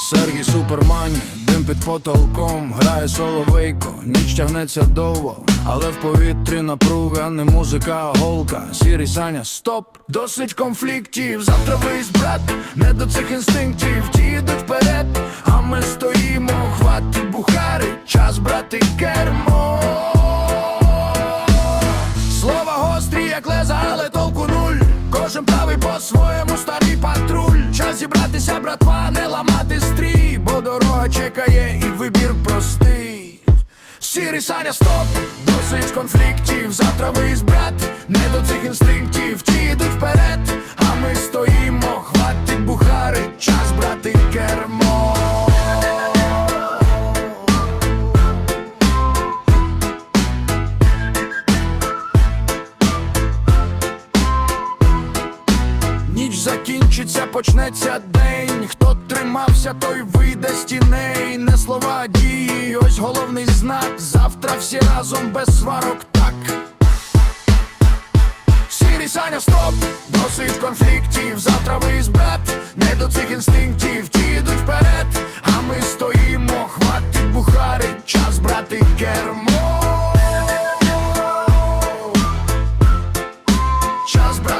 Сергій Супермані, дим під потолком, грає соловейко, ніч тягнеться довго, але в повітрі напруга, не музика, а голка. Сірий Саня, стоп, досить конфліктів. Завтра виїзд, брат, не до цих інстинктів. Ті йдуть вперед, а ми стоїмо, хватить бухари, час брати кермо. Слова гострі, як леза, але толку нуль. Кожен правий по-своєму старий патруль. Час зібратися, братва, не ламати чекає і вибір простий. Сірий Саня, стоп, досить конфліктів. Завтра виїзд, брат, не до цих інстинктів. Ті йдуть вперед, Ніч закінчиться, почнеться день. Хто тримався, той вийде з тіней. Не слова а дії, ось головний знак. Завтра всі разом без сварок, так. Сірі саня, стоп, досить конфліктів. Завтра ви не до цих інстинктів. Ті йдуть вперед, а ми стоїмо, хватить бухари, час брати кермо. Час брати.